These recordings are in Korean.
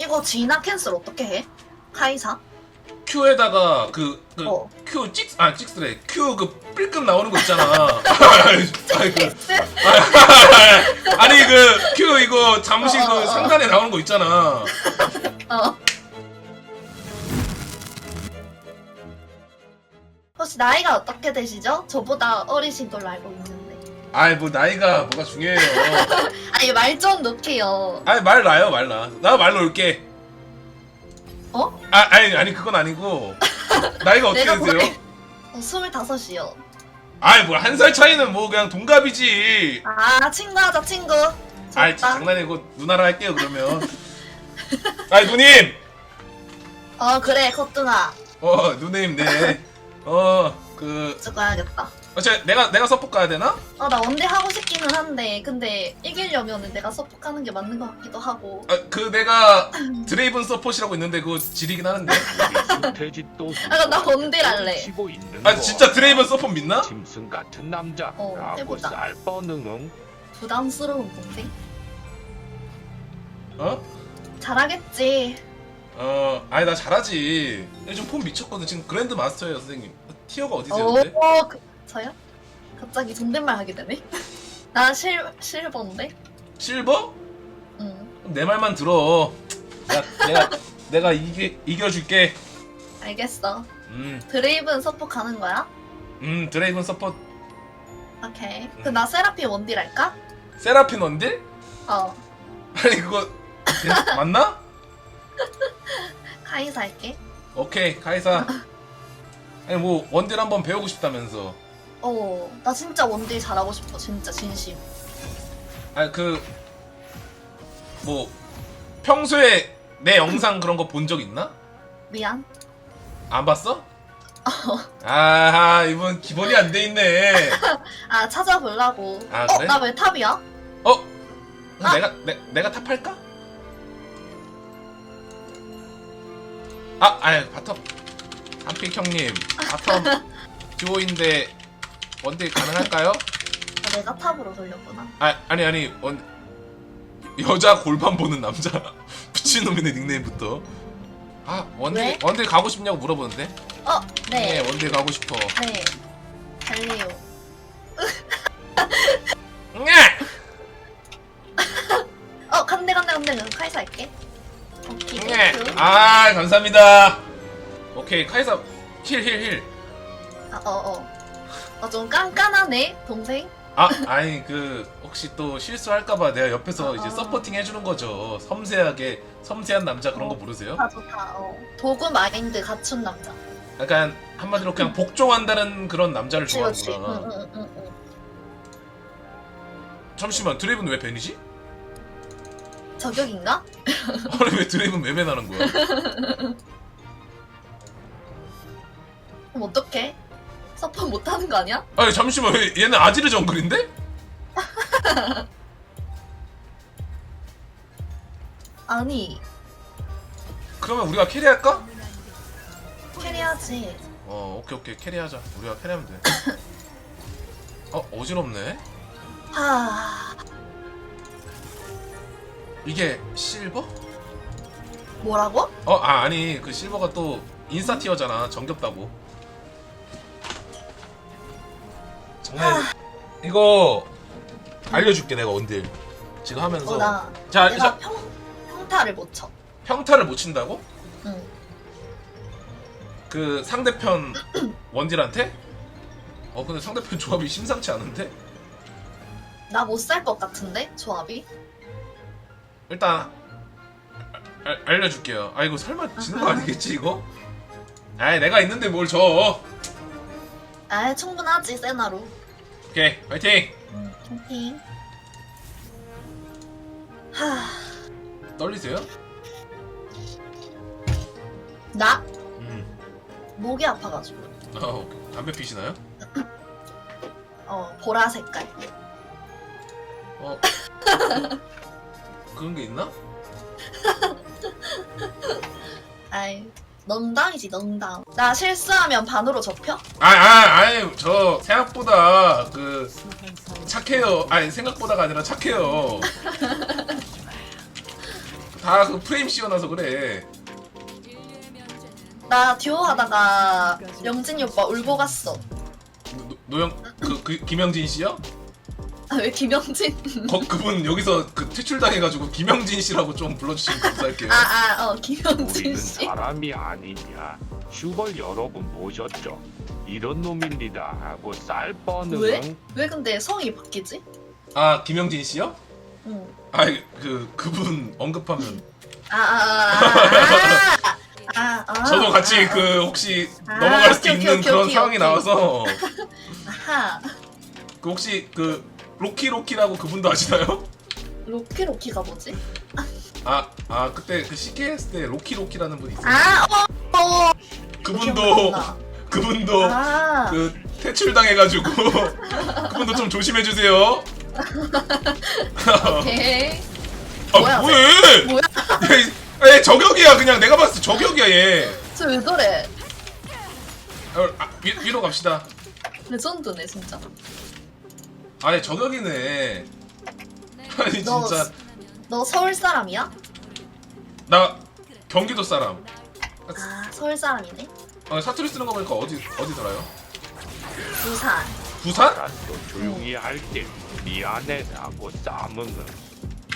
이거 지나 캔슬 어떻게 해? 카이사? Q에다가 그, 그 어. Q 찍, 아 찍스래 Q 그 삘끔 나오는 거 있잖아. 아이 그 아니 그 Q 이거 잠시 어, 어, 그 어. 상단에 나오는 거 있잖아. 어. 혹시 나이가 어떻게 되시죠? 저보다 어리신 걸로 알고 있는데. 아이 뭐 나이가 뭐가 중요해요. 아니 말 좀 놓게요. 아니 말 나요 말 나. 나 말 놓을게. 어? 아 아니 아니 그건 아니고 나이가 어떻게 내가 되세요? 어, 스물다섯이요. 아이 뭐 한 살 차이는 뭐 그냥 동갑이지. 아 친구하자 친구. 아이 좋다. 장난이고 누나라 할게요 그러면. 아이 누님. 어 그래 코뚱아. 어 누님 네. 어그 죽어야겠다. 어, 저 내가 내가 서포 가야 되나? 어나 원대 하고 싶기는 한데 근데 이기려면은 내가 서포하는 게 맞는 것 같기도 하고. 아, 그 내가 드레이븐 서폿이라고 있는데 그거 지리긴 하는데. 돼지 또 아, 나 원딜할래. 치고 있는 아 거. 진짜 드레이븐 서폿 믿나? 짐승 같은 남자 어, 라고 해보자. 쌀 뻔응 부담스러운 동생? 어? 잘하겠지. 어 아니 나 잘하지. 요즘 폼 미쳤거든. 지금 그랜드 마스터예요 선생님. 티어가 오, 어디세요? 그, 저요? 갑자기 존댓말 하게 되네. 나 실, 실버인데? 실버? 응. 그럼 내 말만 들어. 내가 내가 내가 이기 이겨줄게. 알겠어. 음, 드레이븐 서포 가는 거야? 음 드레이븐 서폿 오케이. 그나 세라피 원딜 할까? 세라핀 원딜? 어. 아니 그거 괜- 맞나? 카이사 할게. 오케이 카이사. 아니 뭐 원딜 한번 배우고 싶다면서. 어. 나 진짜 원딜 잘하고 싶어. 진짜 진심. 아니 그뭐 평소에 내 영상 그런 거 본 적 있나? 미안. 안 봤어? 아 이분 기본이 안 돼 있네. 아, 찾아보려고. 아, 어, 그래? 나 왜 탑이야? 어? 아. 내가 내, 내가 탑할까? 아 아니 바텀 한픽 형님 바텀 듀오인데 원딜 가능할까요? 아, 내가 탑으로 돌렸구나. 아 아니 아니 원 여자 골반 보는 남자 미친놈이네 닉네임부터 아 원딜 왜? 원딜 가고 싶냐고 물어보는데 어, 네. 원딜 가고 싶어 네. 달래요. 네. 어, 간대, 간대, 간대. 그럼 카이사 할게. 오케이. 네. 땡큐. 아 감사합니다 오케이 카이사 힐 힐 힐 아, 어, 어. 어, 좀 깐깐하네, 동생. 아 아니 그 혹시 또 실수할까봐 내가 옆에서 아, 이제 아. 서포팅 해주는 거죠 섬세하게 섬세한 남자 그런 거 어. 모르세요? 좋다, 좋다. 어. 도구 마인드 갖춘 남자. 약간 한마디로 그냥 복종한다는 그런 남자를 그치, 그치. 응, 좋아하는구나 응, 응, 응. 잠시만 드레이븐 왜 벤이지? 저격인가? 아니 왜 드레이븐 왜 벤하는 거야? 그럼 어떡해? 서포 못하는 거 아니야? 아니 잠시만 왜 얘는 아지르 정글인데? 아니, 그러면 우리가 캐리할까? 캐리하지. 어 오케이 오케이 캐리하자 우리가 캐리하면 돼 어? 어지럽네 하, 이게 실버? 뭐라고? 어? 아 아니 그 실버가 또 인싸 티어잖아 정겹다고 장난 이거 알려줄게 내가 원딜 지금 하면서 어, 나, 자, 내가 자 평, 평타를 못 쳐. 평타를 못 친다고? 응. 그 상대편 원딜한테? 어 근데 상대편 조합이 심상치 않은데? 나 못 살 것 같은데? 조합이? 일단 알, 알려줄게요 아 이거 설마 지는 거 아니겠지 이거? 아이 내가 있는데 뭘 줘. 아, 충분하지, 세나로. 오케이 파이팅 응, 캠핑. 하, 떨리세요? 나? 음. 목이 아파가지고. 아 오케이 담배 피시나요? 어, 보라 색깔. 어 그런 게 있나? 아이, 농담이지, 농담. 나 실수하면 반으로 접혀? 아, 아, 아니, 저 생각보다 그 착해요. 아니 생각보다가 아니라 착해요. 다 그 프레임 씌워놔서 그래. 나 듀오 하다가 영진이 오빠 울고 갔어. 노, 노영 그, 그 김영진 씨요? 아, 왜 김영진? 거, 그분 여기서 그 퇴출당해가지고 김영진 씨라고 좀 불러주시면 감사할게요. 아, 아, 어, 김영진 우리는 씨. 사람이 아니냐. 슈벌 여러분 모셨죠. 이런 놈입니다 하고 쌀 뻔은 왜? 왜 근데 성이 바뀌지? 아 김영진 씨요? 응. 아그 그분 언급하면 아, 아, 아, 아, 아, 아, 저도 같이 아, 그 혹시 아, 넘어갈 수도 오케이, 있는 오케이, 그런 오케이, 상황이 오케이. 나와서 아하. 그 혹시 그 로키 로키라고 그분도 아시나요? 로키 로키가 뭐지? 아, 아 그때 그 CK 했을 때 로키 로키라는 분이 있어요. 아, 어, 어. 그분도 기억난다. 그분도 아, 그 퇴출 당해가지고 그분도 좀 조심해 주세요. 오케이. 아 뭐야, 뭐해? 뭐야? 얘, 얘 저격이야 그냥 내가 봤을 때 저격이야 얘. 저 왜 저래? 아, 아, 위, 위로 갑시다. 레전드네, 진짜. 아얘 저격이네. 아니 너- 진짜 너 서울 사람이야? 나 경기도 사람. 아, 서울 사람이네. 아, 사투리 쓰는 거 보니까 어디 어디 살아요? 부산. 부산? 난또 조용히 할게. 미안해라고 싸움은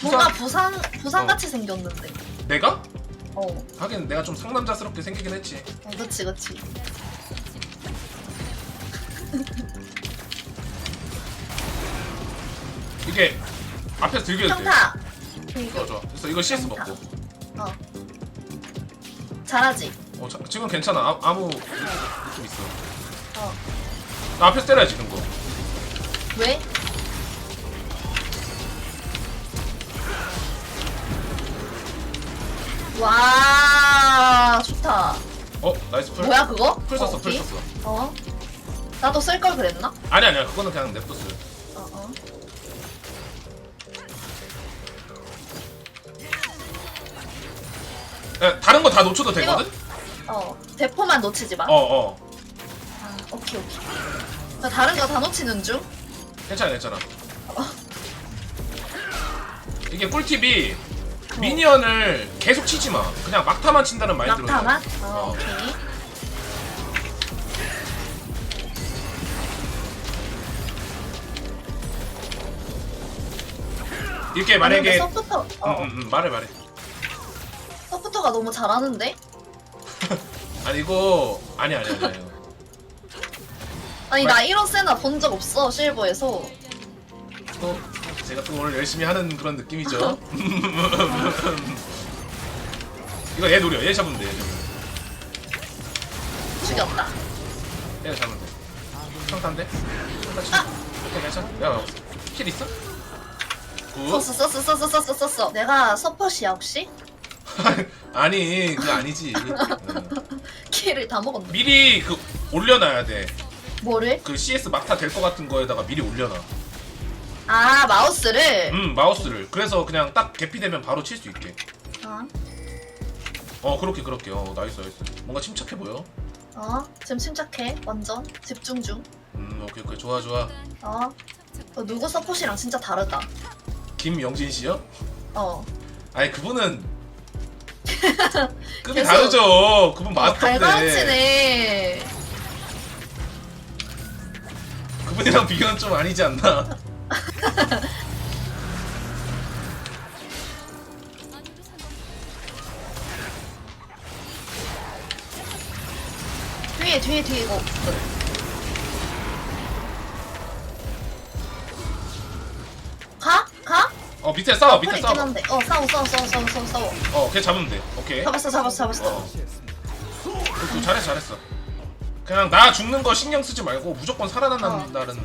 뭔가 부산, 부산 어. 같이 생겼는데. 내가? 어, 하긴 내가 좀 상남자스럽게 생기긴 했지. 어, 그치, 그치. 이게 앞에서 들겨도 돼. 평타. 좋아 좋아. 그래서 이거 CS. 먹고. 어. 잘하지? 어 자, 지금 괜찮아. 아, 아무 느낌 있어. 어. 나 앞에서 때려야지 그거. 왜? 와, 좋다. 어 나이스 풀. 뭐야, 그거? 풀 썼어 어, 풀 오케이. 썼어. 어? 나도 쓸 걸 그랬나? 아니 아니야 그거는 그냥 냅뒀어. 어. 야, 다른 거 다 놓쳐도 되거든? 어, 대포만 놓치지 마. 어 어. 아, 오케이, 오케이. 나 다른 거 다 놓치는 중? 괜찮아 괜찮아. 어. 이게 꿀팁이 미니언을 계속 치지 마. 그냥 막타만 친다는 마인드로. 해. 막타만? 어, 어. 오케이. 이렇게 근데 만약에 서포터, 어, 음, 음, 음, 말해 말해. 서포터가 너무 잘하는데? 아니 이거 아니 아니 아니 아니. 나 이런 세나 본 적 없어, 실버에서. 또 제가 또 오늘 열심히 하는 그런 느낌이죠. 이거 얘 노려. 얘 잡으면 돼. 얘 잡으면 죽였다. 돼. 얘 잡으면 돼. 평탄데? 평타 치. 오케이 괜찮아. 야, 킬 있어? 굿. 썼어, 썼어, 썼어, 썼어, 썼어. 내가 서폿이야, 혹시? 아니 그거 아니지. 응. 키를 다 먹었네. 미리 그 올려놔야 돼. 뭐를? 그 CS 막타 될 것 같은 거에다가 미리 올려놔. 아, 마우스를? 음 마우스를. 그래서 그냥 딱 개피되면 바로 칠 수 있게. 어, 어 그렇게 그렇게. 어 나이스 나이스. 뭔가 침착해 보여. 어, 지금 침착해. 완전. 집중 중. 음 오케이 오케이 좋아 좋아. 어. 어, 누구 서폿이랑 진짜 다르다. 김영진 씨요? 어. 아니 그분은 급이 계속- 다르죠. 그분 어, 마스터인데 갈갈치네. 그분이랑 비교는 좀 아니지 않나? 뒤에, 뒤에, 뒤에 이거. 어 밑에 싸워 풀 밑에 있긴 싸워. 한데. 어, 싸워, 싸워, 싸워, 싸워, 싸워, 싸워. 어걔 잡으면 돼. 오케이. 잡았어, 잡았어, 잡았어. 어. 그, 잘했어 잘했어. 그냥 나 죽는 거 신경 쓰지 말고 무조건 살아난다는 마인드로 하면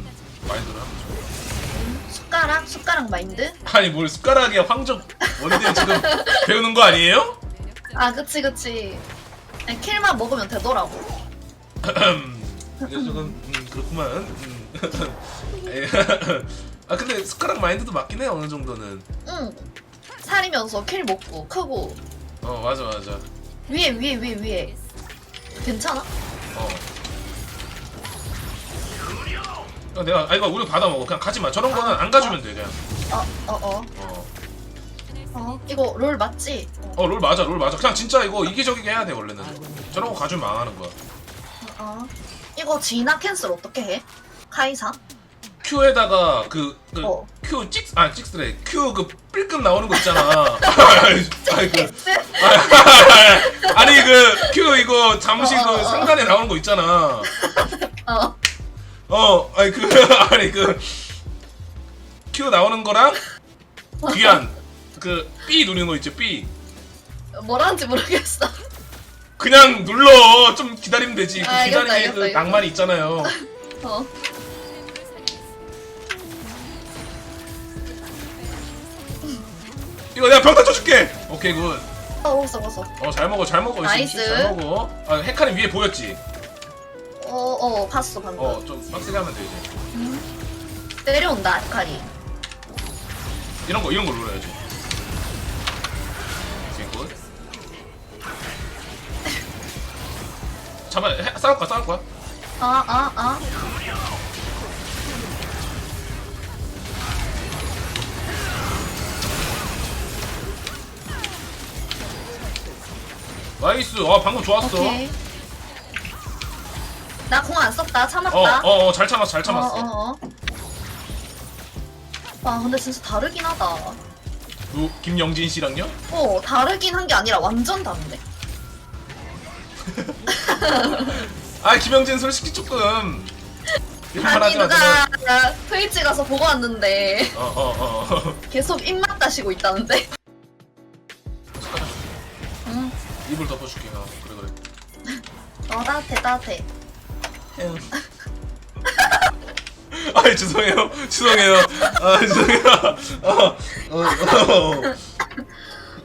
좋아. 숟가락? 숟가락 마인드? 아니 뭘 숟가락에 황적 원딜 지금 배우는 거 아니에요? 아, 그치, 그치. 아니, 킬만 먹으면 되더라고. 이 녀석은 음, 그렇구만. 음. 아 근데 숟가락 마인드도 맞긴 해 어느 정도는. 응. 살이면서 킬 먹고, 크고. 어 맞아 맞아. 위에, 위에, 위에, 위에. 괜찮아? 어. 어, 내가 아 이거 우리 받아 먹어. 그냥 가지 마. 저런 거는 안 가주면 돼 그냥. 어, 어, 어. 어. 어, 이거 롤 맞지? 어롤 맞아 롤 맞아 그냥 진짜 이거 이기적이게 해야 돼 원래는 저런 거 가지면 망하는 거야 어. 이거 지나 캔슬 어떻게 해? 카이사? Q에다가 그, 그 어. Q 찍, 아 찍스래 Q 그 삘끔 나오는 거 있잖아 아니 그 아니 그 Q 이거 잠시 어, 어, 그 어. 상단에 나오는 거 있잖아 어. 어 아니 그 아니 그 Q 나오는 거랑 귀한 그 B 누르는 거 있죠 B 뭐라는지 모르겠어. 그냥 눌러 좀 기다리면 되지 그 아, 알겠다, 기다리는 알겠다, 그 알겠다. 낭만이 있잖아요 어. 이거 내가 병타 쳐줄게 오케이 굿 어, 먹었어, 먹었어. 어 잘 먹어 잘 먹어 나이스. 잘 먹어 아 헤카림 위에 보였지 어, 어, 봤어, 방금. 어좀 빡세게 하면 돼 이제 내려온다, 아카리. 이런 거 이런 거 눌러야지 굿 잡아 해, 싸울 거야 싸울 거야 아, 아, 아. 나이스 아 방금 좋았어 오케이. 나 공 안 썼다, 참았다. 어어어 잘 참았어 잘 참았어 어, 어, 어. 와, 근데 진짜 다르긴 하다. 누 김영진 씨랑요 어, 다르긴 한 게 아니라 완전 다른데. 아 김영진 솔직히 조금 아니, 하지 누가 트위치 가서 보고 왔는데 어어어 어, 어. 계속 입맛 다시고 있다는데. 어, 따뜻해, 따뜻해. 아 죄송해요 죄송해요 아 죄송해요 어, 어, 어.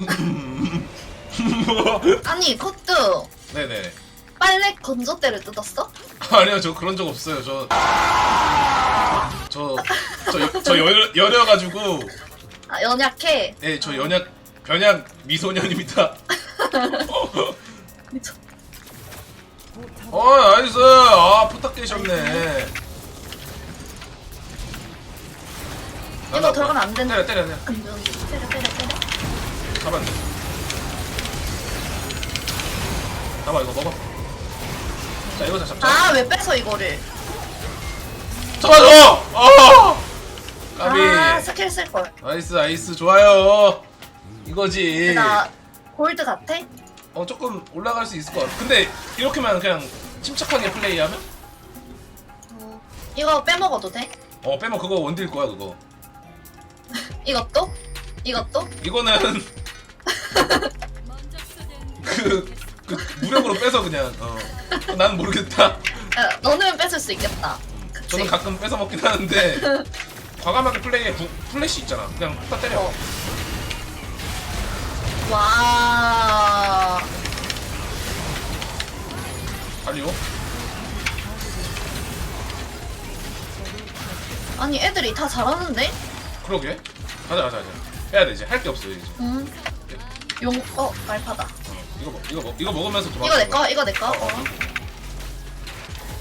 아니, 커트. 네네 빨래 건조대를 뜯었어? 아니요 저 그런 적 없어요 저 저, 저, 저 여, 여려가지고 아, 연약해. 네, 저 연약 변약 미소년입니다 미쳐. 어 나이스. 아 깨셨네. 이거 들어가면 안 된다. 때려 때려 때려. 금전 때려, 때려, 때려. 잡았네 잡아 이거 먹어. 자 이거 잡자. 아, 왜 뺏어, 이거를? 잡아줘 어! 까비. 아, 스킬 쓸 걸. 나이스 나이스. 좋아요. 이거지. 나 골드 같아? 어 조금 올라갈 수 있을 것 같아 근데 이렇게만 그냥 침착하게 플레이하면 어, 이거 빼먹어도 돼? 어 빼면 그거 원딜 거야 그거 이것도? 이것도? 이거는 그, 그 무력으로 빼서 그냥 어 나는 모르겠다 야, 너는 뺏을 수 있겠다. 그치? 저는 가끔 뺏어 먹긴 하는데 과감하게 플레이에 부, 플래시 있잖아 그냥 딱 때려 어. 와. 달리오 아니, 애들이 다 잘하는데? 그러게 가자 가자 가자 해야 돼 이제 할 게 없어 이제 응. 용, 어, 말파다. 어, 이거 먹- 이거 먹- 이거 먹으면서 이거 도망가 내 거, 이거 내 거. 어, 어. 어.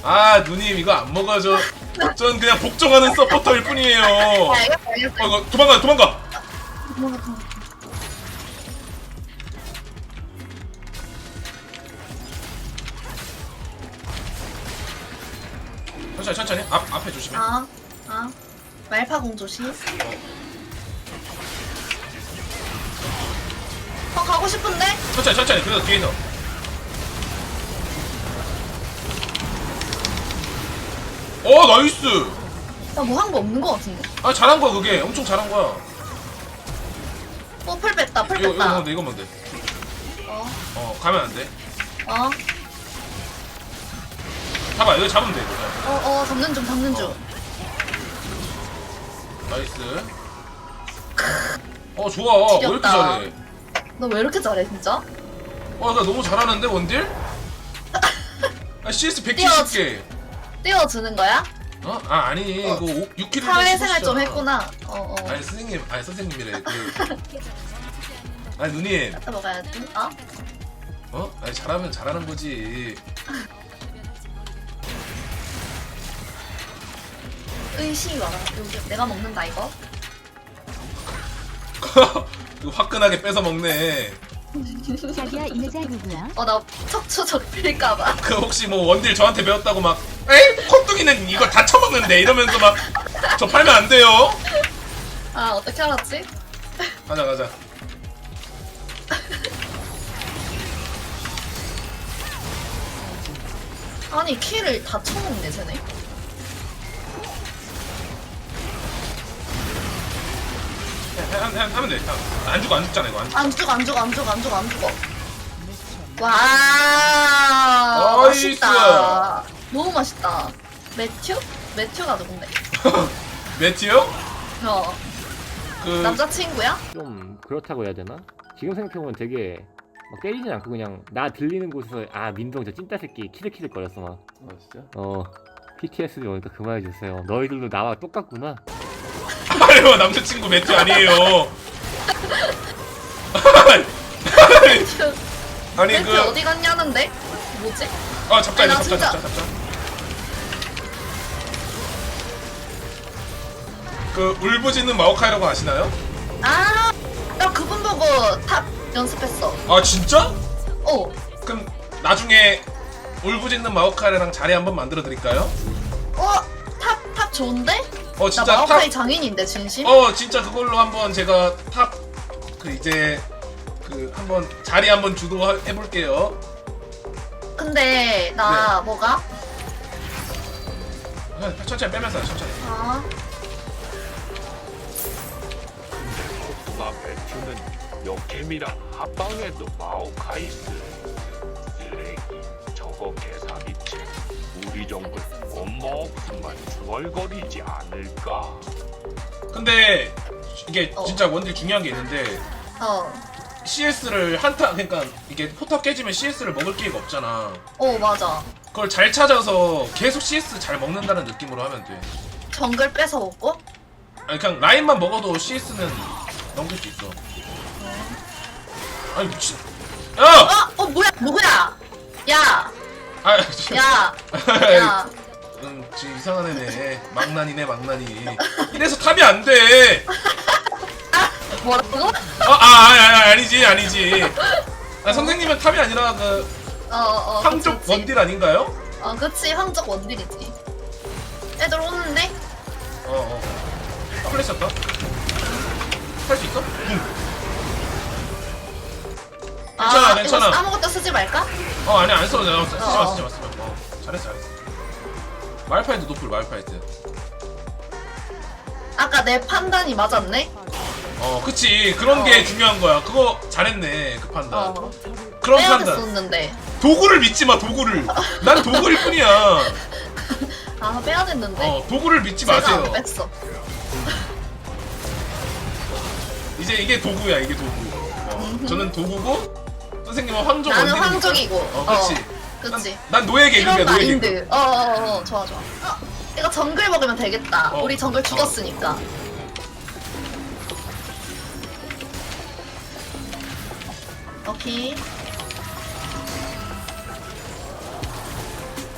아 누님 이거 안 먹어줘 전 그냥 복종하는 서포터일 뿐이에요 어 알겠어, 알겠어. 이거 도망가 도망가 도망가, 도망가. 천천히 천천히. 앞 앞에 조심해. 아, 아. 말파 공조시. 어, 가고 싶은데? 천천히 천천히. 그래서 뒤에서 어 나이스! 나 뭐 한 거 없는 거 같은데? 아 잘한 거야 그게. 엄청 잘한 거야. 어, 풀 뺐다, 풀 이거 이거 뺐다. 돼 이거 먹으면 어, 돼어 가면 안 돼? 어, 잡아 이거 잡으면 돼 이거 어, 어, 잡는 중, 잡는 중. 나이스 어 좋아 왜 이렇게. 잘해 너 왜 이렇게 잘해, 진짜? 와, 나 너무 잘하는데 원딜? 아, CS 170개. 띄워주는 거야? 어? 아 아니 어, 이거 6킬을 사회생활 좀 했구나. 어, 어. 아니 선생님, 아니 선생님이래. 그 아니 누님, 갖다 먹어야지. 어? 어? 아니 잘하면 잘하는 거지. 의심이 와라. 여기 내가 먹는다, 이거. 이거 화끈하게 뺏어 먹네. 자기야 이 여자 누구야? 어나 척추 접힐까봐 그 혹시 뭐 원딜 저한테 배웠다고 막 에이 콧등이는 이거 다 처먹는데 이러면서 막 저 팔면 안 돼요 아 어떻게 알았지? 가자 가자 아니 키를 다 쳐먹네 쟤네 해- 해- 해- 하면 돼 안 죽어 안 죽잖아 이거 안 죽어 안 죽어 안 죽어 안 죽어 안 죽어 안 죽어 와 나이스. 맛있다 너무 맛있다 매튜? 매튜가 누군데? 매티요? 어 그 남자친구야? 좀 그렇다고 해야 되나? 지금 생각해보면 되게 막 때리진 않고 그냥 나 들리는 곳에서 아 민동 저 찐따 새끼 키득키득 거렸어 막. 아 진짜? 어 PTSD 오니까 그만해주세요. 너희들도 나와 똑같구나. 아유 남자친구 매티 아니에요 아니 그 어디 갔냐는데? 뭐지? 아 잡자 이거 아니, 나 잡자 진짜- 잡자 잡자 그 울부짖는 마오카이라고 아시나요? 아, 나 그분 보고 탑 연습했어. 아 진짜? 어, 그럼 나중에 울부짖는 마오카이랑 자리 한번 만들어 드릴까요? 어, 탑, 탑 좋은데? 어나 진짜 마오카이 탑 장인인데, 진심? 어 진짜 그걸로 한번 제가 탑 그 이제 그 한번 자리 한번 주도해 볼게요. 근데, 나 네. 뭐가? 천천히 빼면서 천천히. 아, 배추는 역캠이랑 합방해도 마오카이스 쓰레기 저거 계산이체 우리 엄마 없으면 중얼거리지 않을까 근데 이게 어. 진짜 원딜 중요한 게 있는데 어, CS를 한타 그러니까 이게 포탑 깨지면 CS를 먹을 기회가 없잖아. 어, 맞아. 그걸 잘 찾아서 계속 CS 잘 먹는다는 느낌으로 하면 돼. 정글 뺏어 먹고? 아니 그냥 라인만 먹어도 CS는 넘길 수 있어. 아니 미친. 야! 어, 어, 뭐야, 누구야? 야, 아, 야, 야. 음, 지금 이상한 애네. 망난이네, 망난이. 이래서 탑이 안 돼. 뭐라고? 어, 아, 아니, 아니, 아니지, 아니지. 아, 선생님은 탑이 아니라 그 어, 어, 황족 그치, 원딜 아닌가요? 어, 그치, 황족 원딜이지. 애들 오는데? 어, 어. 아, 플래시 었다 할 수 있어? 응. 괜찮아, 아, 괜찮아. 이거 아무것도 쓰지 말까? 어, 아니, 안 써도 돼. 쓰지 마, 어. 쓰지 마, 쓰지 마. 어, 잘했어, 잘했어. 말파이트 노플, 말파이트. 아까 내 판단이 맞았네? 어, 그치. 그런 게 어. 중요한 거야. 그거 잘했네, 그 판단. 어. 그런 빼야 판단. 됐었는데. 도구를 믿지 마 도구를 난 도구일 뿐이야 아, 빼야 됐는데. 어 도구를 믿지 제가 마세요 안 뺐어. 이제 이게 도구야 이게 도구 어, 저는 도구고 선생님은 황족 나는 원딜이니까. 황족이고. 어 그렇지 그치. 난, 난 노예 이런 노예 마인드. 어, 어, 어, 좋아, 좋아. 어, 이거 정글 먹으면 되겠다. 어. 우리 정글 죽었으니까. 오케이.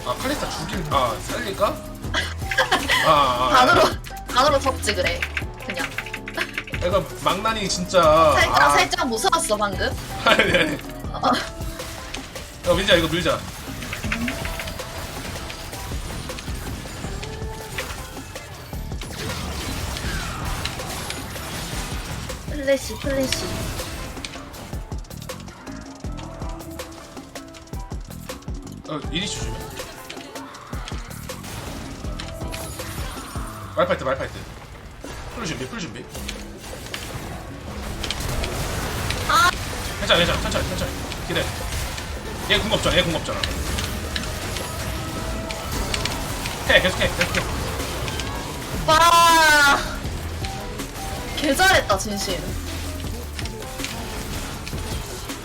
아 칼리스타 죽일 아 살릴까? 아, 아, 아 반으로, 반으로 덮지, 그래. 그냥. 내가 망나니 진짜 살짝, 아, 살짝 무서웠어, 방금. 아니 아니 어, 야 민지야 이거 밀자. 플래시, 플래시. 어 이리 주시면 말파이트 말파이트. 풀 준비 풀 준비. 아. 괜찮아 괜찮아. 천천히 천천히 기다려 얘 궁 없잖아 얘 궁 없잖아 해 계속해 계속해 와. 개 잘했다, 진심.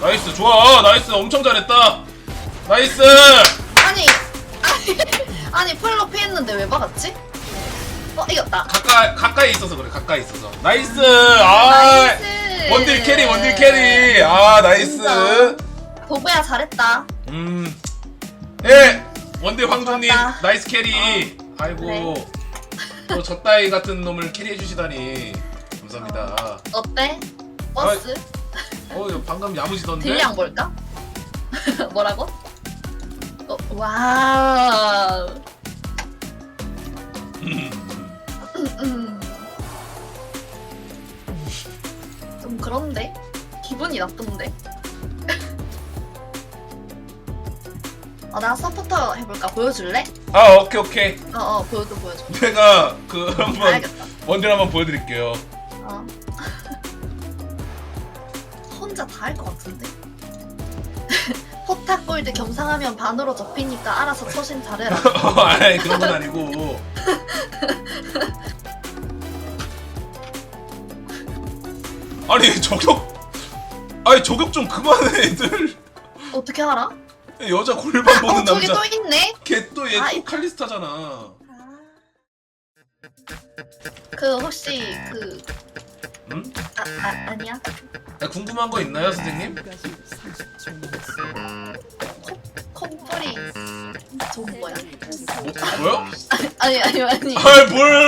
나이스 좋아 나이스 엄청 잘했다 나이스 아니, 아니, 아니, 폴로 피했는데 왜 막았지? 어, 이겼다. 가까이 가까이 있어서 그래 가까이 있어서 나이스 아 나이스. 원딜 캐리 원딜 캐리 아 나이스 진짜. 도구야 잘했다. 음 예 원딜 황조님 좋았다. 나이스 캐리 아이고 또 저 따위 같은 놈을 캐리해 주시다니 감사합니다 어때? 버스? 어 이거 방금 야무지던데? 딜량 뭘까? 뭐라고? 어, 와. 음. 좀 그런데 기분이 나쁜데. 아, 나 서포터 해볼까? 보여줄래? 아 오케이 오케이 어, 어, 보여줘, 보여줘. 내가 그 한번 알겠다. 원딜 한번 보여드릴게요 어. 혼자 다 할 것 같은데? 포탑 골드 겸상하면 반으로 접히니까 알아서 처신 잘해라. 어, 아이 그런 건 아니고 아니 저격 아니 저격 좀 그만해 애들 어떻게 알아? 여자 골반 보는 어, 저기 남자 또 있네? 걔 또 얘 아, 또 이- 칼리스타잖아 그 혹시 그 응? 아, 아 아니야? 나 궁금한 거 있나요 선생님? 콧불이 좋은 거야? 뭐, 뭐요? 아니 아니 아니 아뭘